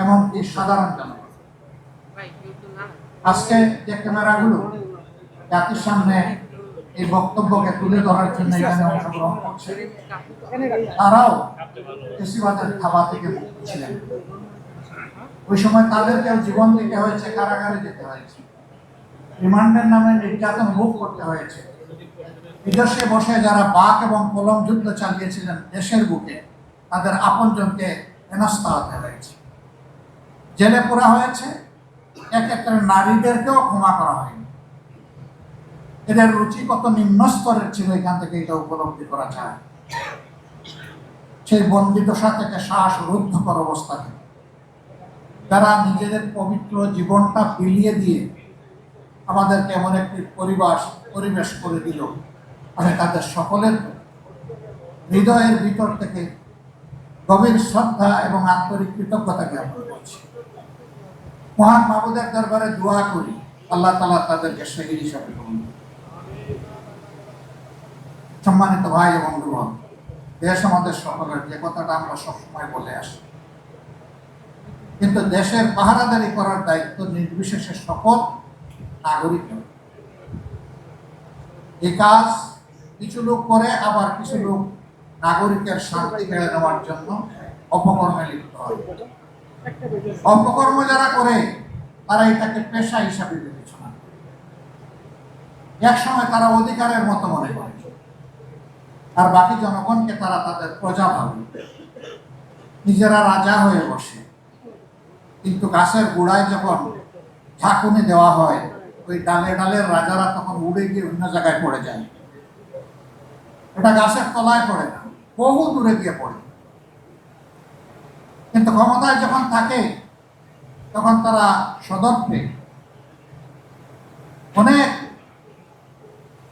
এমনকি সাধারণ জনগণ আজকে যে ক্যামেরাগুলো জাতির সামনে এই বক্তব্যকে তুলে ধরার জন্য এখানে অংশগ্রহণ করছে, তারাও কৃষিবাদের খাবার থেকে ছিলেন ওই সময় তাদেরকেও জীবন দিতে হয়েছে, কারাগারে যেতে হয়েছে। রিমান্ডের নামে নির্যাতন ভোগ করতে হয়েছে। বিদেশে বসে যারা বাক এবং কলম যুদ্ধ চালিয়েছিলেন, দেশের বুকে তাদের আপনজনকে হেনস্থা হতে হয়েছে। জেলে পোড়া হয়েছে এক্ষেত্রে নারীদেরকেও ক্ষমা করা হয়নি। এদের রুচি কত নিম্ন স্তরের ছিল, এখান থেকে এটা উপলব্ধি করা যায়। সেই বন্দিদশা থেকে শ্বাস রুদ্ধকর অবস্থা যারা নিজেদের পবিত্র জীবনটা বিলিয়ে দিয়ে আমাদেরকে এমন একটি পরিবেশ পরিবেশ করে দিল, আমি তাদের সকলের হৃদয়ের ভিতর থেকে গভীর শ্রদ্ধা এবং আন্তরিক কৃতজ্ঞতা জ্ঞাপন করছি। মহান মাহবুদের দরবারে দোয়া করি, আল্লাহ তালা তাদেরকে শহীদ হিসাবে গ্রহণ সম্মানিত ভাই এবং বন্ধুগণ, দেশ আমাদের সকলের, যে কথাটা আমরা সবসময় বলে আসি। কিন্তু দেশের পাহারাদারি করার দায়িত্ব নির্বিশেষে সকল নাগরিক এই কাজ কিছু লোক করে, আবার কিছু লোক নাগরিকের শান্তি কেড়ে নেওয়ার জন্য অপকর্মে লিপ্ত হয়। অপকর্ম যারা করে, তারা এটাকে পেশা হিসাবে বিবেচনা করে। এক সময় তারা অধিকারের মতো মনে করে। আর বাকি জনগণকে তারা তাদের প্রজা ভাবে। নিজেরা রাজা হয়ে বসে। কিন্তু গাছের গোড়ায় যখন ঝাঁকুনি দেওয়া হয়, ওই ডালে ডালের রাজারা তখন উড়ে গিয়ে অন্য জায়গায় পড়ে যায়। এটা গাছের তলায় পড়ে না। বহু দূরে গিয়ে পড়ে। কিন্তু ক্ষমতায় যখন থাকে, তখন তারা সদর্পে। অনেক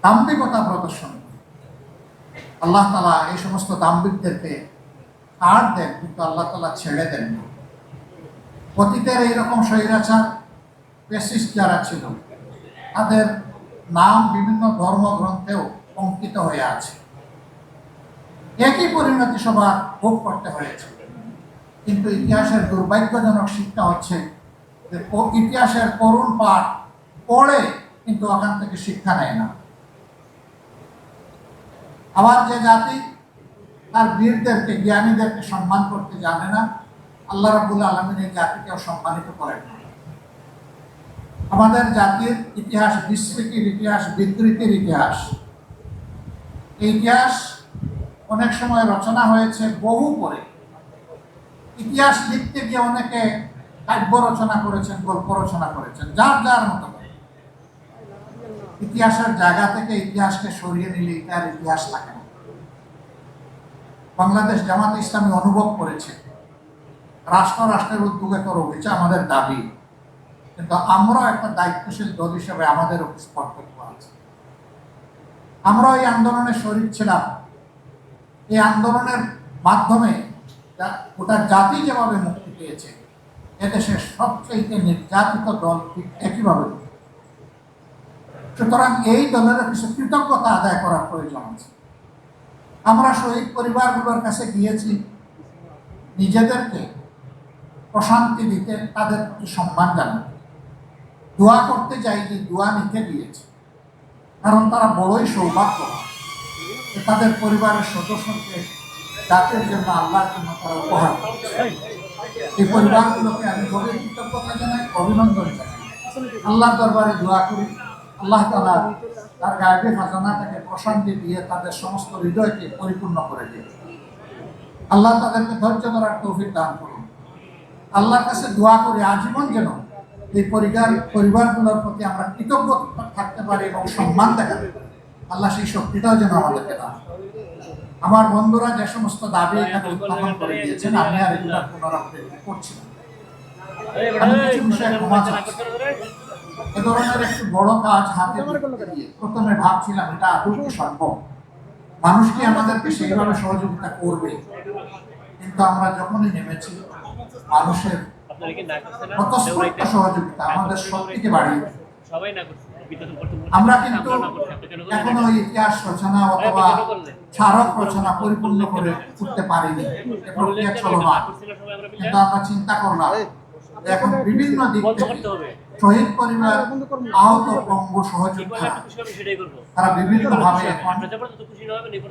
দাম্ভিকতা প্রদর্শন আল্লাহ তালা এই সমস্ত দাম্ভিকদেরকে ছাড় দেন, কিন্তু আল্লাহ তালা ছেড়ে দেন না। অতীতের এইরকম স্বৈরাচার পেসিস যারা ছিল, তাদের নাম বিভিন্ন ধর্মগ্রন্থেও অঙ্কিত হয়ে আছে। একই পরিণতি সবার ভোগ করতে হয়েছে। কিন্তু ইতিহাসের দুর্ভাগ্যজনক শিক্ষা হচ্ছে যে ইতিহাসের করুণ পাঠ পড়ে কিন্তু ওখান থেকে শিক্ষা নেয় না। আবার যে জাতি তার বীরদেরকে, জ্ঞানীদেরকে সম্মান করতে জানে না, আল্লাহ রাবুল আলমিন এই জাতিকেও সম্মানিত করেন না। আমাদের জাতির ইতিহাস বিস্মৃতির ইতিহাস, বিকৃতির ইতিহাস। ইতিহাস অনেক সময় রচনা হয়েছে বহু পরে ইতিহাস লিখতে গিয়ে অনেকে কাব্য রচনা করেছেন, গল্প রচনা করেছেন, যার যার মতো ইতিহাসের জায়গা থেকে ইতিহাসকে সরিয়ে নিলে এটার ইতিহাস থাকে না। বাংলাদেশ জামাত ইসলামী অনুভব করেছে রাষ্ট্র রাষ্ট্রের উদ্যোগে করো এটা আমাদের দাবি, কিন্তু আমরাও একটা দায়িত্বশীল দল হিসেবে আমাদের কর্তব্য আছে। আমরা এই আন্দোলনে শরীর ছিলাম এই আন্দোলনের মাধ্যমে গোটা জাতি যেভাবে মুক্তি পেয়েছে, এদেশের সবচেয়ে নির্যাতিত দল ঠিক একইভাবে। সুতরাং এই দলের কিছু কৃতজ্ঞতা আদায় করার প্রয়োজন আছে। আমরা শহীদ পরিবারগুলোর কাছে গিয়েছি, নিজেদেরকে প্রশান্তি দিতে তাদের প্রতি সম্মান জানাতে। দোয়া করতে যাই যে দোয়া নিতে গিয়েছে। কারণ তারা বড়ই সৌভাগ্যবান। তাদের পরিবারের সদস্যকে জাতির জন্য আল্লাহর জন্য তারা উপহার এই পরিবারগুলোকে আমি গভীর কৃতজ্ঞতা জানাই, অভিনন্দন জানাই। আল্লাহর দরবারে দোয়া করি, আল্লাহ তালা তার গায়েবী খাজানাটাকে প্রশান্তি দিয়ে তাদের সমস্ত হৃদয়কে পরিপূর্ণ করে দিয়ে আল্লাহ তাদেরকে ধৈর্য ধরার তৌফিক দান করুন। আল্লাহর কাছে দোয়া করি, আজীবন যেন এই পরিবার পরিবারগুলোর প্রতি আমরা কৃতজ্ঞ থাকতে পারি এবং সম্মান দেখাতে পারি। আল্লাহ সেই শক্তিটাও যেন আমাদেরকে দান আমার বন্ধুরা যে সমস্ত দাবি এখানে উত্থাপন করে দিয়েছেন আমি আর এগুলোর পুনরাবৃত্তি করছি না। আমি কিছু বিষয়ে ক্ষমা চাচ্ছি। এ ধরনের একটি বড় কাজ হাতে প্রথমে ভাবছিলাম এটা আদৌ সম্ভব? মানুষ কি আমাদেরকে সেইভাবে সহযোগিতা করবে? কিন্তু আমরা যখনই নেমেছি মানুষের স্বতঃস্ফূর্ত সহযোগিতা আমাদের শক্তিকে বাড়িয়ে সবাই না করছে আমরা কিন্তু এখনও ইতিহাস রচনা অথবা স্মারক রচনা পরিপূর্ণ করে উঠতে পারিনি। প্রক্রিয়া চলমান। কিন্তু আমরা চিন্তা করলাম এখন বিভিন্ন দিক থেকে শহীদ পরিবার, আহত তারা এখন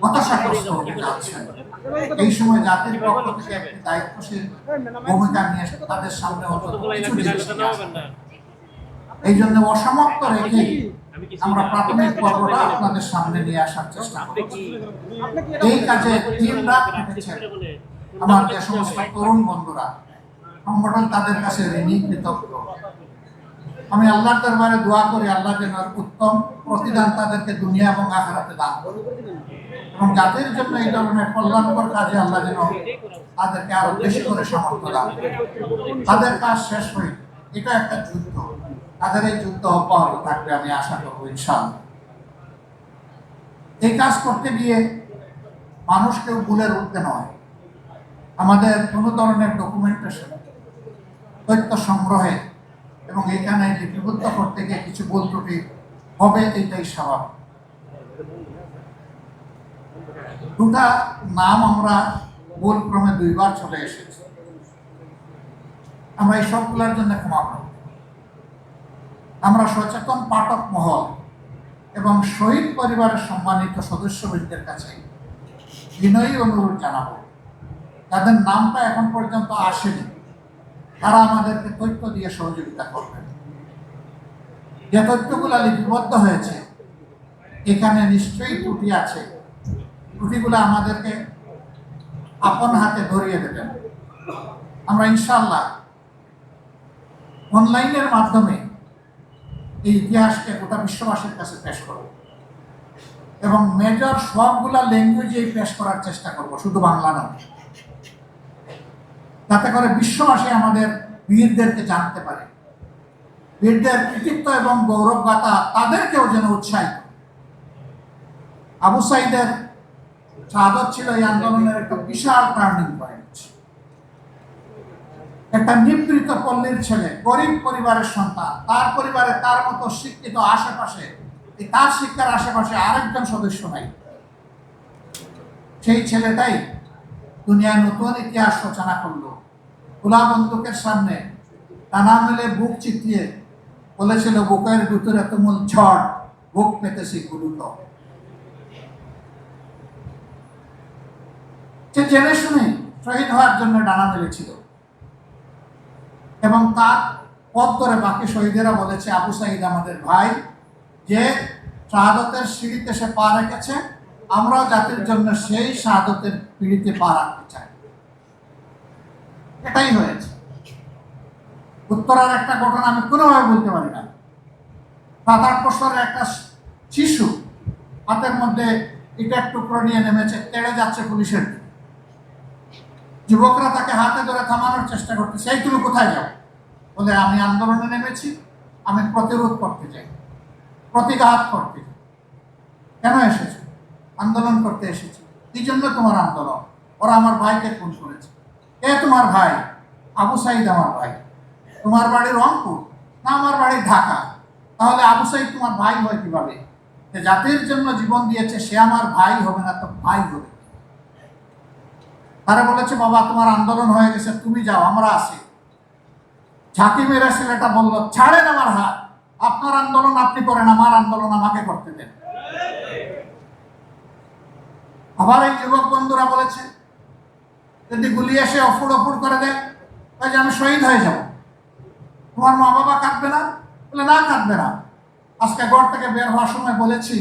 হতাশাগ্রস্ত যাচ্ছেন এই সময় জাতির পক্ষ থেকে একটি দায়িত্বশীল ভূমিকা নিয়ে তাদের সামনে অন্তত কিছু। এই জন্য অসমাপ্ত রেখে আমরা প্রাথমিক পর্বটা আপনাদের সামনে নিয়ে আসার চেষ্টা করি এই কাজে দিন রাত খেটেছেন আমার যে সমস্ত তরুণ বন্ধুরা সংগঠন তাদের কাছে ঋণী কৃতজ্ঞ। আমি আল্লাহর দরবারে দোয়া করি আল্লাহ যেন উত্তম প্রতিদান তাদেরকে দুনিয়া এবং আখেরাতে দান এবং জাতির জন্য এই ধরনের কল্যাণকর কাজে আল্লাহ যেন তাদেরকে আরও বেশি করে সামর্থ্য দান তাদের কাজ শেষ হয়ে এটা একটা যুদ্ধ। তাদের এই যুদ্ধ থাকবে আমি আশা করব, ইনশাআল্লাহ। এই কাজ করতে গিয়ে মানুষকেও ভুলের উঠতে নয়। আমাদের কোনো ধরনের ডকুমেন্টেশন তথ্য সংগ্রহে এবং এখানে লিপিবদ্ধ করতে গিয়ে কিছু ভুল ত্রুটি হবে এটাই স্বাভাবিক। দুটা নাম আমরা ভুল ক্রমে দুইবার চলে এসেছি। আমরা এই সবগুলোর জন্য ক্ষমা করব। আমরা সচেতন পাঠক মহল এবং শহীদ পরিবারের সম্মানিত সদস্যবৃন্দের কাছে বিনয়ী অনুরোধ জানাব। যাদের নামটা এখন পর্যন্ত আসেনি। তারা আমাদেরকে তথ্য দিয়ে সহযোগিতা করবেন। যে তথ্যগুলো লিপিবদ্ধ হয়েছে, এখানে নিশ্চয়ই ত্রুটি আছে। ত্রুটিগুলো আমাদেরকে আপন হাতে ধরিয়ে দেবেন। আমরা ইনশাল্লাহ অনলাইনের মাধ্যমে এই ইতিহাসকে গোটা বিশ্ববাসীর কাছে পেশ করব। এবং মেজর সবগুলা ল্যাঙ্গুয়েজেই পেশ করার চেষ্টা করব, শুধু বাংলা নয়। যাতে করে বিশ্ববাসী আমাদের বীরদেরকে জানতে পারে। বীরদের কৃতিত্ব এবং গৌরব গাথা তাদেরকেও যেন উৎসাহিত আবু সাইদের শাহাদত ছিল এই আন্দোলনের একটা বিশাল টার্নিং পয়েন্ট। একটা নিবৃত পল্লীর ছেলে, গরিব পরিবারের সন্তান। তার পরিবারে তার মতো শিক্ষিত আশেপাশে তার শিক্ষার আশেপাশে আরেকজন সদস্য নাই। সেই ছেলেটাই দুনিয়ায় নতুন ইতিহাস রচনা করল। খোলা বন্দুকের সামনে টানা মেলে বুক চিতিয়ে বলেছিল, বুকের ভিতরে তুমুল ঝড়, বুক পেতেছি গুরুত সে জেনে শুনে শহীদ হওয়ার জন্য ডানা মেলেছিল। এবং তার পথ ধরে বাকি শহীদেরা বলেছে, আবু সাইদ আমাদের ভাই, যে শাহাদতের সিঁড়িতে সে পা রেখেছে, আমরাও জাতির জন্য সেই শাহাদতের পিঁড়িতে পা রাখতে চাই। এটাই হয়েছে। উত্তরার একটা ঘটনা আমি কোনোভাবে বলতে পারি না। সাত আট বছরের একটা শিশু হাতের মধ্যে ইটের টুকরো নিয়ে নেমেছে, তেড়ে যাচ্ছে পুলিশের। যুবকরা তাকে হাতে ধরে থামানোর চেষ্টা করতে সেই তুমি কোথায় যাও? বলে, আমি আন্দোলনে নেমেছি, আমি প্রতিরোধ করতে চাই, প্রতিঘাত করতে কেন এসেছ? আন্দোলন করতে এসেছি। কি জন্য তোমার আন্দোলন? ওরা আমার ভাইকে খুন করেছে। কে তোমার ভাই? আবু সাইদ আমার ভাই। তোমার বাড়ি রংপুর, না আমার বাড়ি ঢাকা? তাহলে আবু সাইদ তোমার ভাই হয় কীভাবে? জাতির জন্য জীবন দিয়েছে, সে আমার ভাই হবে না তো ভাই হবে। তারা বলেছে, বাবা, তোমার আন্দোলন হয়ে গেছে, তুমি যাও, আমরা আসি ঝাঁকি মেরে ছেলেটা বলল, ছাড়েন আমার হাত, আপনার আন্দোলন আপনি করেন, আমার আন্দোলন আমাকে করতে দেন। আবার এই যুবক বন্ধুরা বলেছে, যদি গুলি এসে অফুর অফুর করে দেয় তাই যে আমি শহীদ হয়ে যাব। তোমার মা বাবা কাঁদবে না? বলে, না, কাঁদবে না। আজকে ঘর থেকে বের হওয়ার সময় বলেছি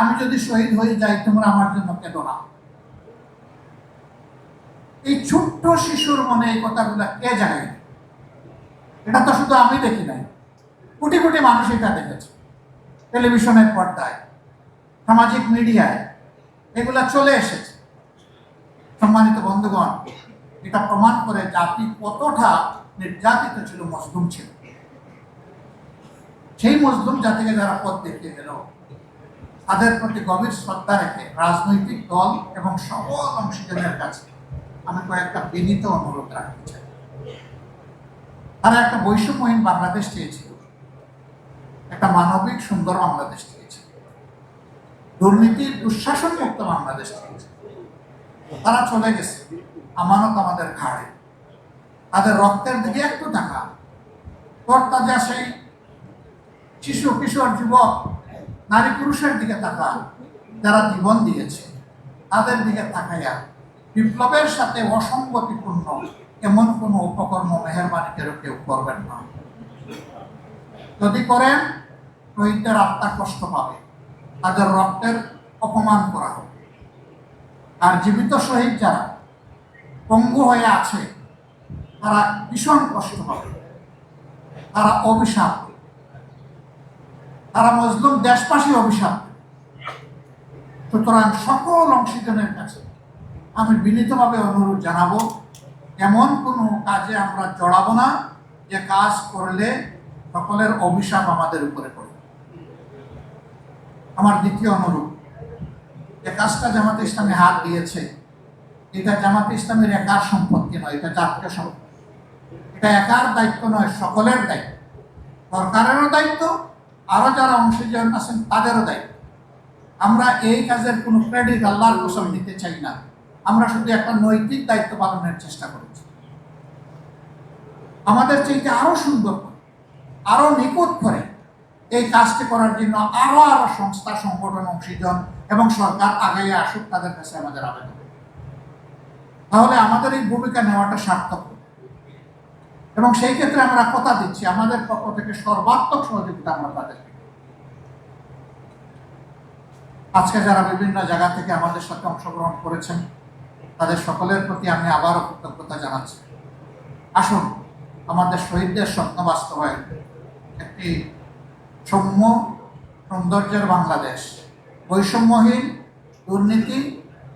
আমি যদি শহীদ হয়ে যাই, তোমরা আমার জন্য কেঁদো না। এই ছোট্ট শিশুর মনে এই কথাগুলো কে জানে? এটা তো শুধু আমি দেখি নাই। কোটি কোটি মানুষ এটা দেখেছে। টেলিভিশনের পর্দায়, সামাজিক মিডিয়ায়, এগুলা চলে এসেছে। সম্মানিত বন্ধুগণ, এটা প্রমাণ করে জাতি কতটা নির্যাতিত ছিল, মজলুম ছিল। সেই মজলুম জাতিকে যারা পথ দেখিয়ে গেল, তাদের প্রতি গভীর শ্রদ্ধা রেখে রাজনৈতিক দল এবং সকল অংশীদারের কাছে আমি কয়েকটা বিনীত অনুরোধ রাখতে চাই। তারা একটা বৈষম্যহীন বাংলাদেশ চেয়েছিল। একটা মানবিক সুন্দর বাংলাদেশ দিয়েছে দুর্নীতির দুঃশাসন মুক্ত বাংলাদেশ দিয়েছে তারা চলে গেছে। আমানত আমাদের ঘাড়ে। তাদের রক্তের দিকে একটু টাকা কর্তাজা সেই শিশু, কিশোর, যুবক, নারী, পুরুষের দিকে তাকা। যারা জীবন দিয়েছে, তাদের দিকে তাকাইয়া বিপ্লবের সাথে অসঙ্গতিপূর্ণ এমন কোনো উপকর্ম মেহরবানি কেউ কেউ করবেন না। যদি করেন শহীদদের আত্মা কষ্ট পাবে, তাদের রক্তের অপমান করা হবে। আর জীবিত শহীদ যারা পঙ্গু হয়ে আছে, তারা ভীষণ কষ্ট পাবে। তারা অভিশাপ তারা মজলুম দেশবাসী অভিশাপ সুতরাং সকল অংশীজনের কাছে আমি বিনীতভাবে অনুরোধ জানাব, এমন কোনো কাজে আমরা জড়াবো না, যে কাজ করলে সকলের অভিশাপ আমাদের উপরে পড়ে। আমার দ্বিতীয় অনুরোধ, যে কাজটা জামাতে ইসলামী হাত দিয়েছে, এটা জামাতে ইসলামের একার সম্পত্তি নয়, এটা জাতীয় সম্পত্তি। এটা একার দায়িত্ব নয়, সকলের দায়িত্ব। সরকারেরও দায়িত্ব আরও যারা অংশীজন আছেন তাদেরও দায়িত্ব। আমরা এই কাজের কোনো ক্রেডিট আল্লাহর কসম নিতে চাই না। আমরা শুধু একটা নৈতিক দায়িত্ব পালনের চেষ্টা করেছি। আমাদের চাইতে আরও সুন্দর করে, আরও নিকট করে এই কাজটি করার জন্য আরও আরও সংস্থা, সংগঠন, অংশীজন এবং সরকার আগাই আসুক তাদের কাছে আমাদের আবেদন। তাহলে আমাদের এই ভূমিকা নেওয়াটা সার্থক এবং সেই ক্ষেত্রে আমরা কথা দিচ্ছি, আমাদের পক্ষ থেকে সর্বাত্মক সহযোগিতা আমরা তাদেরকে আজকে যারা বিভিন্ন জায়গা থেকে আমাদের সাথে অংশগ্রহণ করেছেন তাদের সকলের প্রতি আমি আবারও কৃতজ্ঞতা জানাচ্ছি। আসুন, আমাদের শহীদদের স্বপ্ন বাস্তবায়ন একটি সৌম্য সৌন্দর্যের বাংলাদেশ, বৈষম্যহীন দুর্নীতি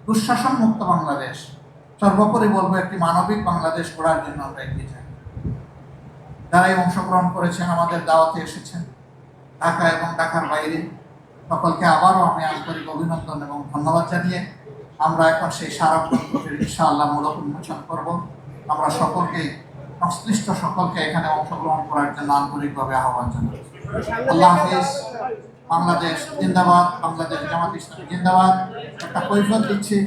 দুঃশাসন মুক্ত বাংলাদেশ, সর্বোপরি বলব একটি মানবিক বাংলাদেশ গড়ার জন্য আমরা এগিয়ে যাই। যারাই অংশগ্রহণ করেছেন, আমাদের দাওয়াতে এসেছেন, ঢাকা এবং ঢাকার বাইরে, সকলকে আবারও আমি আন্তরিক অভিনন্দন এবং ধন্যবাদ জানিয়ে আমরা এখন সেই স্মারকপত্রটির ইনশাআল্লাহ মূলক উন্মোচন করব। আমরা সকলকে, সংশ্লিষ্ট সকলকে এখানে অংশগ্রহণ করার জন্য আন্তরিকভাবে আহ্বান জানাই। আল্লাহ হাফিজ, বাংলাদেশ জিন্দাবাদ, বাংলাদেশ জামাত ইসলাম জিন্দাবাদ। একটা কৈফত দিচ্ছি।